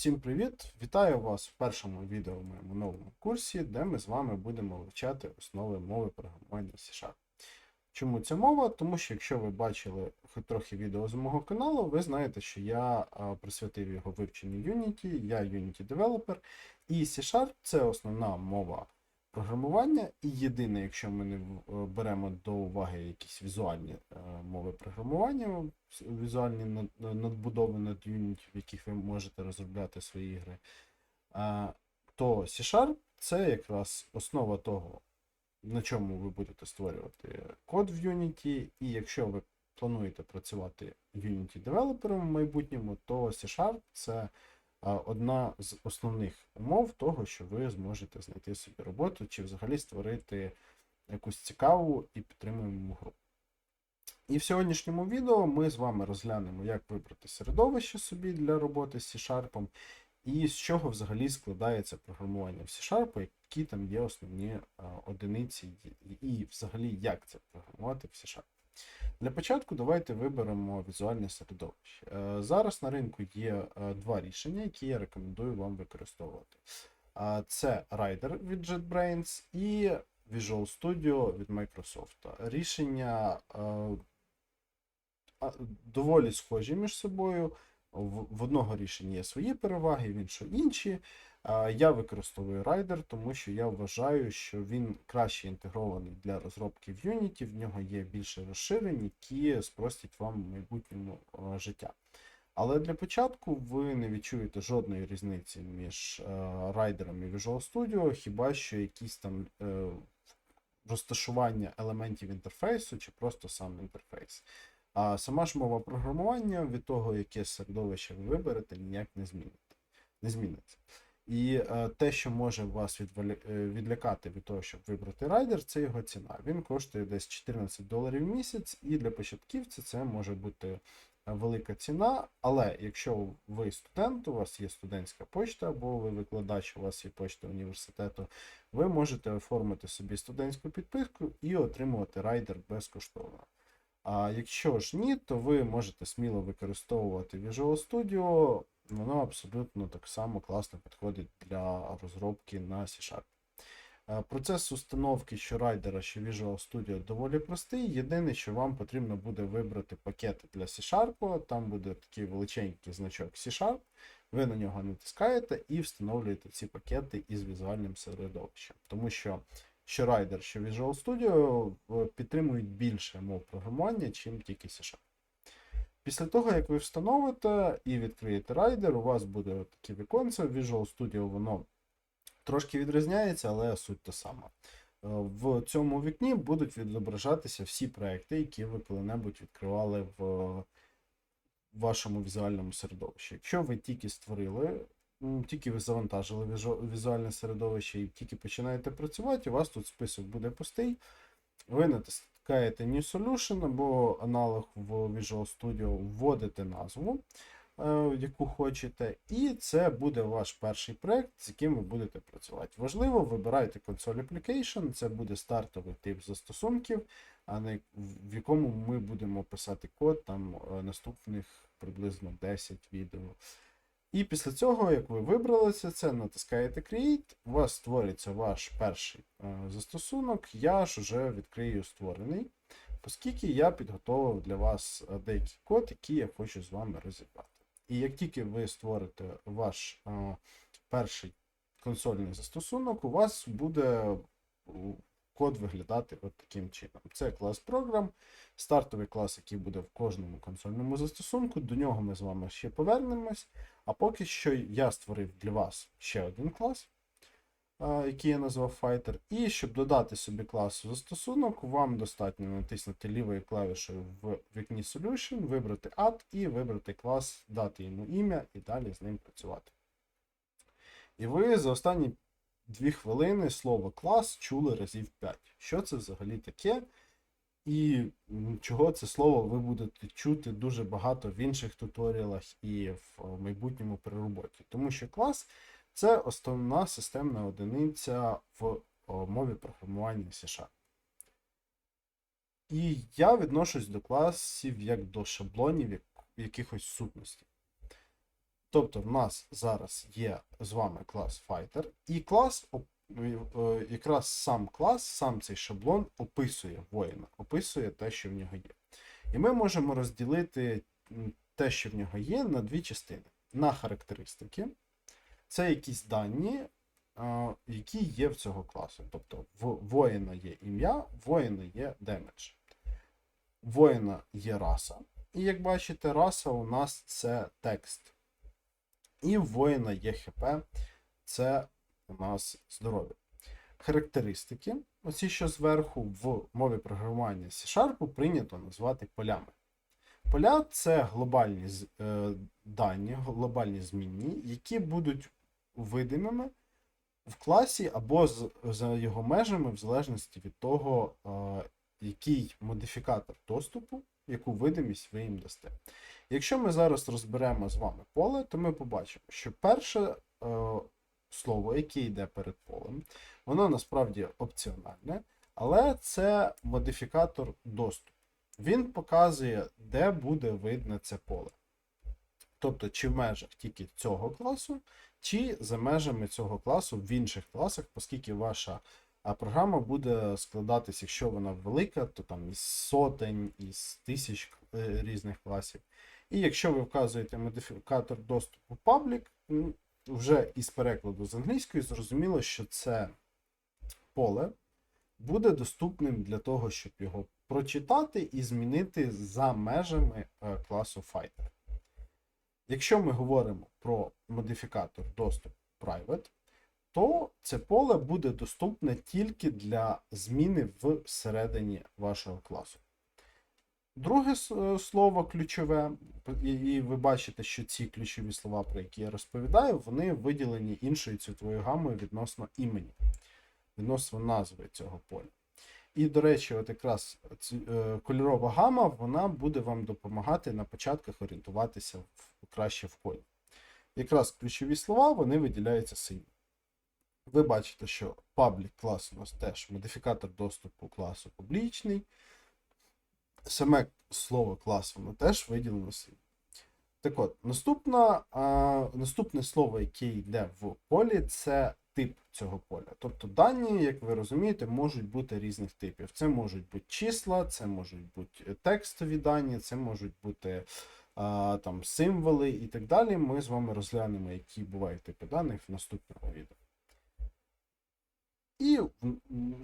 Всім привіт! Вітаю вас в першому відео в моєму новому курсі, де ми з вами будемо вивчати основи мови програмування C-Sharp. Чому ця мова? Тому що якщо ви бачили трохи відео з мого каналу, ви знаєте, що я присвятив його вивченню Unity, я Unity Developer, і C-Sharp це основна мова програмування. І єдине, якщо ми не е, беремо до уваги якісь візуальні е, мови програмування, візуальні надбудови над Unity, в яких ви можете розробляти свої ігри, е, то C-Sharp це якраз основа того, на чому ви будете створювати код в Unity, і якщо ви плануєте працювати Unity девелопером в майбутньому, то C-Sharp це одна з основних умов того, що ви зможете знайти собі роботу чи взагалі створити якусь цікаву і підтримуємо гру. І в сьогоднішньому відео ми з вами розглянемо, як вибрати середовище собі для роботи з C-Sharp, і з чого взагалі складається програмування в C-Sharp, які там є основні одиниці, і, взагалі як це програмувати в C-Sharp. Для початку давайте виберемо візуальне середовище. Е, Зараз на ринку є е, два рішення, які я рекомендую вам використовувати. Це Rider від JetBrains і Visual Studio від Microsoft. Рішення е, доволі схожі між собою. В, одного рішення є свої переваги, в іншого інші. Я використовую Rider, тому що я вважаю, що він краще інтегрований для розробки в Unity, в нього є більше розширень, які спростять вам майбутньому життя. Але для початку ви не відчуєте жодної різниці між е, Rider і Visual Studio, хіба що якісь там е, розташування елементів інтерфейсу чи просто сам інтерфейс. А сама ж мова програмування від того, яке середовище ви виберете, ніяк не зміниться. Не зміниться. І е, те, що може вас е, відлякати від того, щоб вибрати райдер, це його ціна. Він коштує десь 14 доларів в місяць, і для початківця це може бути е, велика ціна. Але якщо ви студент, у вас є студентська почта, або ви викладач, у вас є почта університету, ви можете оформити собі студентську підписку і отримувати райдер безкоштовно. А якщо ж ні, то ви можете сміло використовувати Visual Studio, воно абсолютно так само класно підходить для розробки на C-Sharp. Е, Процес установки що райдера, що Visual Studio доволі простий. Єдине, що вам потрібно буде вибрати пакети для C-Sharp, там буде такий величенький значок C-Sharp, ви на нього натискаєте і встановлюєте ці пакети із візуальним середовищем. Тому що що Rider, що Visual Studio е, підтримують більше мов програмування, чим тільки C-Sharp. Після того, як ви встановите і відкриєте Rider, у вас буде таке віконце. Visual Studio воно трошки відрізняється, але суть та сама. Е, В цьому вікні будуть відображатися всі проекти, які ви коли-небудь відкривали в вашому візуальному середовищі. Якщо ви тільки створили, тільки ви завантажили візуальне середовище і тільки починаєте працювати, у вас тут список буде пустий. Ви натискаєте New Solution або аналог в Visual Studio, вводите назву, е, яку хочете, і це буде ваш перший проект, з яким ви будете працювати. Важливо, вибирайте консоль Application, це буде стартовий тип застосунків, а як- в якому ми будемо писати код там е, наступних приблизно 10 відео. І після цього, як ви вибрали це, натискаєте Create, у вас створиться ваш перший е, застосунок. Я ж вже відкрию створений, оскільки я підготував для вас е, деякий код, який я хочу з вами розібрати. І як тільки ви створите ваш е, перший консольний застосунок, у вас буде код виглядати от таким чином. Це клас Program, стартовий клас, який буде в кожному консольному застосунку. До нього ми з вами ще повернемось. А поки що я створив для вас ще один клас, який я назвав Fighter. І щоб додати собі клас застосунок, вам достатньо натиснути лівою клавішою в вікні Solution, вибрати Add і вибрати клас, дати йому ім'я і далі з ним працювати. І ви за останні 2 хвилини слово клас чули разів 5. Що це взагалі таке? І чого це слово ви будете чути дуже багато в інших туторіалах і в майбутньому при роботі. Тому що клас це основна системна одиниця в мові програмування C І я відношусь до класів як до шаблонів як- якихось сутностей. Тобто, в нас зараз є з вами клас Fighter, і клас, е, якраз сам клас, сам цей шаблон описує воїна, описує те, що в нього є. І ми можемо розділити те, що в нього є, на дві частини. На характеристики. Це якісь дані, е, які є в цього класу. Тобто в воїна є ім'я, воїна є демедж. Воїна є раса. І як бачите, раса у нас це текст. І воїна є ХП, це у нас здоров'я. Характеристики, оці, що зверху в мові програмування C-Sharp прийнято назвати полями. Поля це глобальні е, дані, глобальні змінні, які будуть видимими в класі або за його межами, в залежності від того, е, який модифікатор доступу, яку видимість ви їм дасте. Якщо ми зараз розберемо з вами поле, то ми побачимо, що перше е, слово, яке йде перед полем, воно насправді опціональне, але це модифікатор доступу. Він показує, де буде видно це поле. Тобто, чи в межах тільки цього класу, чи за межами цього класу в інших класах, оскільки ваша а, програма буде складатись, якщо вона велика, то там із сотень, із тисяч е, різних класів. І якщо ви вказуєте модифікатор доступу public, вже із перекладу з англійської зрозуміло, що це поле буде доступним для того, щоб його прочитати і змінити за межами е, класу Fighter. Якщо ми говоримо про модифікатор доступ Private, то це поле буде доступне тільки для зміни всередині вашого класу. Друге е, слово ключове, і ви бачите, що ці ключові слова, про які я розповідаю, вони виділені іншою цвітовою гамою відносно імені, відносно назви цього поля. І, до речі, от якраз е, кольорова гама вона буде вам допомагати на початках орієнтуватися в, краще в колі. Якраз ключові слова вони виділяються синім. Ви бачите, що public клас у нас теж модифікатор доступу класу публічний. Саме слово клас воно теж виділено синім. Так от, наступна, а, наступне слово, яке йде в полі, це тип цього поля. Тобто дані, як ви розумієте, можуть бути різних типів. Це можуть бути числа, це можуть бути текстові дані, це можуть бути а, там, символи і так далі. Ми з вами розглянемо, які бувають типи даних в наступному відео. І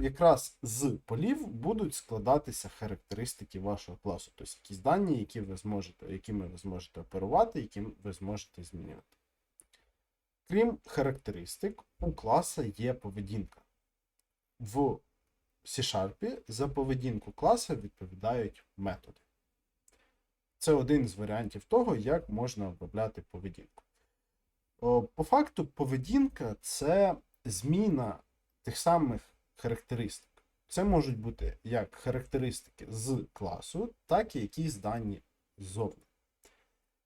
якраз з полів будуть складатися характеристики вашого класу, тобто якісь дані, які ви зможете, якими ви зможете оперувати, яким ви зможете змінювати. Крім характеристик, у класа є поведінка. В C-Sharp за поведінку класа відповідають методи. Це один з варіантів того, як можна обробляти поведінку. По факту, поведінка це зміна тих самих характеристик. Це можуть бути як характеристики з класу, так і якісь дані ззовні.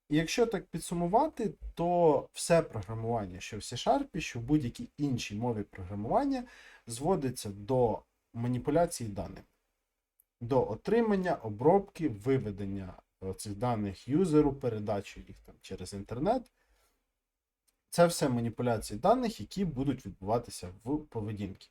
І якщо так підсумувати, то все програмування, що в C-Sharp, що в будь-якій іншій мові програмування, зводиться до маніпуляції даними, до отримання, обробки, виведення е, цих даних юзеру, передачі їх там через інтернет. Це все маніпуляції даних, які будуть відбуватися в поведінці.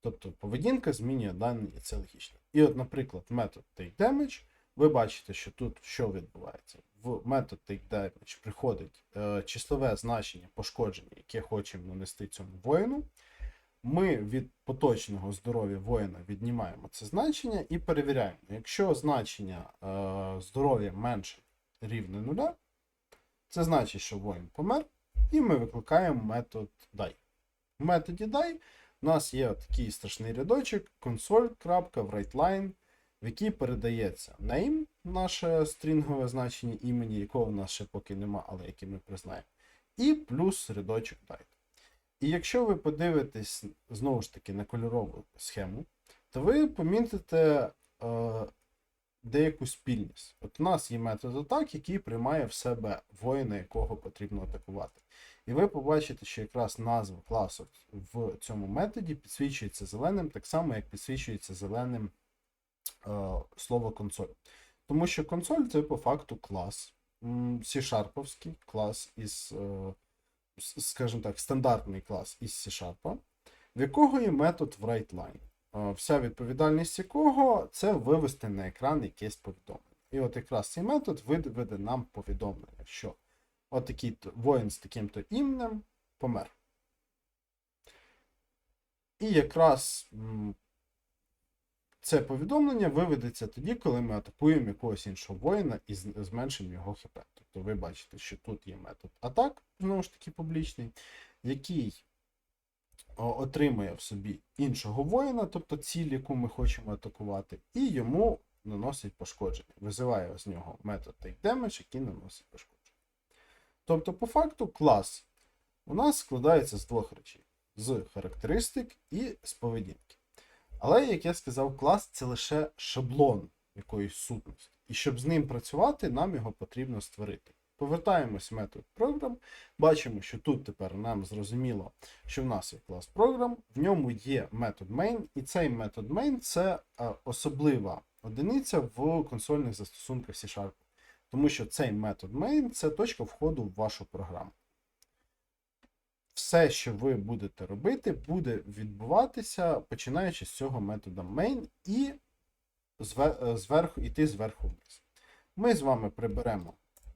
Тобто поведінка змінює дані, і це логічно. І от, наприклад, метод takeDamage, ви бачите, що тут що відбувається. В метод takeDamage приходить е, числове значення пошкодження, яке хочемо нанести цьому воїну. Ми від поточного здоров'я воїна віднімаємо це значення і перевіряємо. Якщо значення е, здоров'я менше рівне нуля, це значить, що воїн помер, і ми викликаємо метод die. В методі die у нас є такий страшний рядочок console.writeLine, в який передається name, наше стрінгове значення імені, якого в нас ще поки нема, але яке ми признаємо, і плюс рядочок die. І якщо ви подивитесь знову ж таки на кольорову схему, то ви помітите е, деяку спільність. От у нас є метод атак, який приймає в себе воїна, якого потрібно атакувати. І ви побачите, що якраз назва класу в цьому методі підсвічується зеленим, так само, як підсвічується зеленим е, слово консоль. Тому що консоль це по факту клас, C-Sharp'овський клас із, е, скажімо так, стандартний клас із C-Sharp, в якого є метод WriteLine. Е, Вся відповідальність якого це вивести на екран якесь повідомлення. І от якраз цей метод виведе нам повідомлення, що от воїн з таким-то іменем помер. І якраз це повідомлення виведеться тоді, коли ми атакуємо якогось іншого воїна і зменшимо його хп. Тобто ви бачите, що тут є метод атак, знову ж таки, публічний, який отримує в собі іншого воїна, тобто ціль, яку ми хочемо атакувати, і йому наносить пошкодження. Визиває з нього метод TakeDamage, який наносить пошкодження. Тобто, по факту, клас у нас складається з двох речей: з характеристик і з поведінки. Але, як я сказав, клас це лише шаблон якоїсь сутності. І щоб з ним працювати, нам його потрібно створити. Повертаємось в метод program. Бачимо, що тут тепер нам зрозуміло, що в нас є клас program, в ньому є метод main, і цей метод main це е, особлива одиниця в консольних застосунках C-Sharp. Тому що цей метод main це точка входу в вашу програму. Все, що ви будете робити, буде відбуватися починаючи з цього метода main і е, зверху йти зверху вниз. Ми з вами приберемо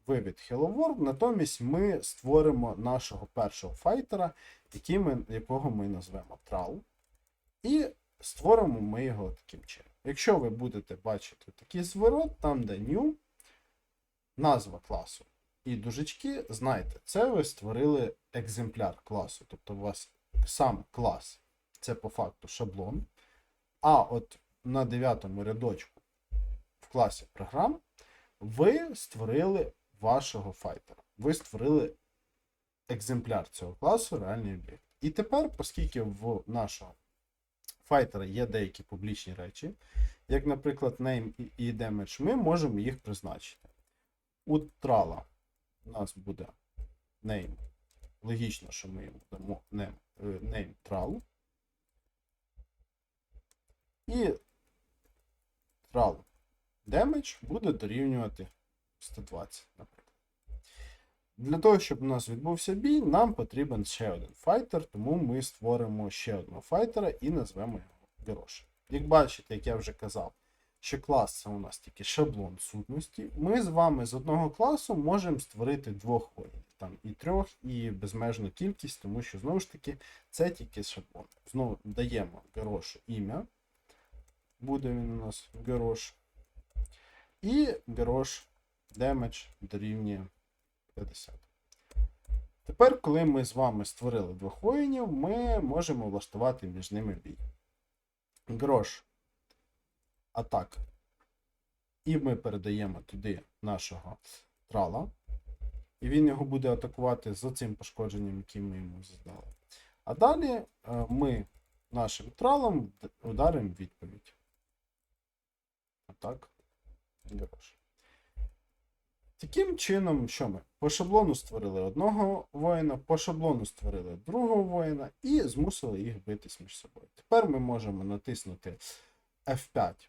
вивід Hello World, натомість ми створимо нашого першого файтера, який ми, якого ми назвемо Трал. І створимо ми його таким чином. Якщо ви будете бачити такий зворот, там де new, назва класу і дужечки, знайте, це ви створили екземпляр класу. Тобто у вас сам клас це по факту шаблон. А от на дев'ятому рядочку в класі програм ви створили вашого файтера. Ви створили екземпляр цього класу, реальний об'єкт. І тепер, оскільки в нашого файтера є деякі публічні речі, як, наприклад, name і- damage, ми можемо їх призначити. У трала у нас буде name. Логічно, що ми йому дамо name, е, name. І trall damage буде дорівнювати 120, наприклад. Для того, щоб у нас відбувся бій, нам потрібен ще один файтер, тому ми створимо ще одного файтера і назвемо його Герош. Як бачите, як я вже казав, що клас це у нас тільки шаблон сутності. Ми з вами з одного класу можемо створити двох воїнів, там і трьох, і безмежну кількість, тому що знову ж таки це тільки шаблон. Знову даємо Герошу ім'я. Буде він у нас Герош. І Герош демедж дорівнює 50. Тепер, коли ми з вами створили двох воїнів, ми можемо влаштувати між ними бій. Грош атак. І ми передаємо туди нашого трала. І він його буде атакувати з цим пошкодженням, яке ми йому задали. А далі е, ми нашим тралом ударимо відповідь. Отак. Грош. Таким чином, що ми? По шаблону створили одного воїна, по шаблону створили другого воїна і змусили їх битись між собою. Тепер ми можемо натиснути F5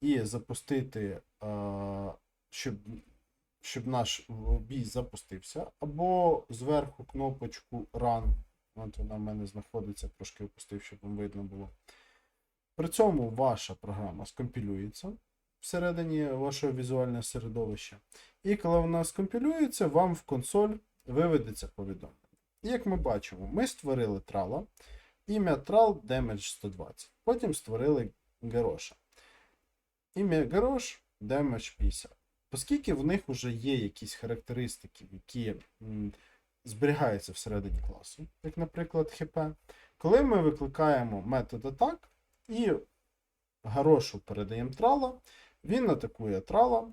і запустити, щоб, щоб наш бій запустився, або зверху кнопочку Run. От вона в мене знаходиться, трошки опустив, щоб вам видно було. При цьому ваша програма скомпілюється всередині вашого візуального середовища. І коли вона скомпілюється, вам в консоль виведеться повідомлення. Як ми бачимо, ми створили трала, ім'я трал damage 120. Потім створили Героша. Ім'я Герош damage 50. Оскільки в них вже є якісь характеристики, які зберігаються всередині класу, як, наприклад, ХП, коли ми викликаємо метод атак і Герошу передаємо трала, він атакує трала.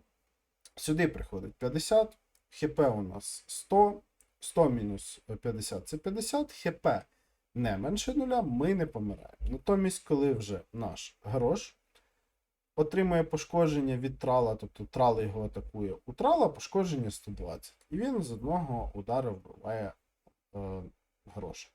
Сюди приходить 50, хп у нас 100, 100 мінус 50 це 50, хп не менше нуля, ми не помираємо. Натомість, коли вже наш грош отримує пошкодження від трала, тобто трал його атакує, у трала пошкодження 120. І він з одного удару вбиває е, гроша.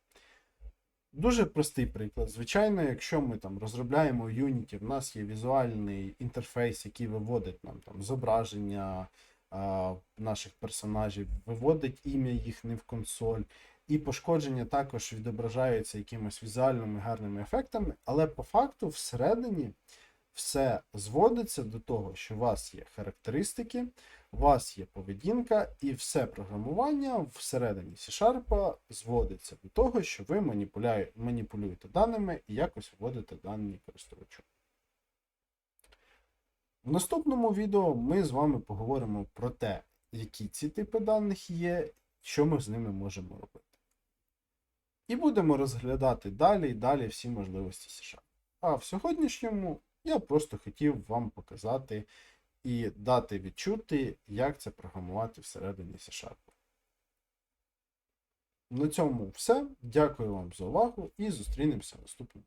Дуже простий приклад. Звичайно, якщо ми там розробляємо Unity, в нас є візуальний інтерфейс, який виводить нам там зображення, а, наших персонажів, виводить ім'я їхнє в консоль. І пошкодження також відображаються якимись візуальними гарними ефектами, але по факту всередині все зводиться до того, що у вас є характеристики, у вас є поведінка, і все програмування всередині C-Sharp зводиться до того, що ви маніпулюєте даними і якось вводите дані користувачу. В наступному відео ми з вами поговоримо про те, які ці типи даних є, що ми з ними можемо робити. І будемо розглядати далі і далі всі можливості C-Sharp. А в сьогоднішньому я просто хотів вам показати і дати відчути, як це програмувати всередині C-Sharp. На цьому все. Дякую вам за увагу і зустрінемося в наступному.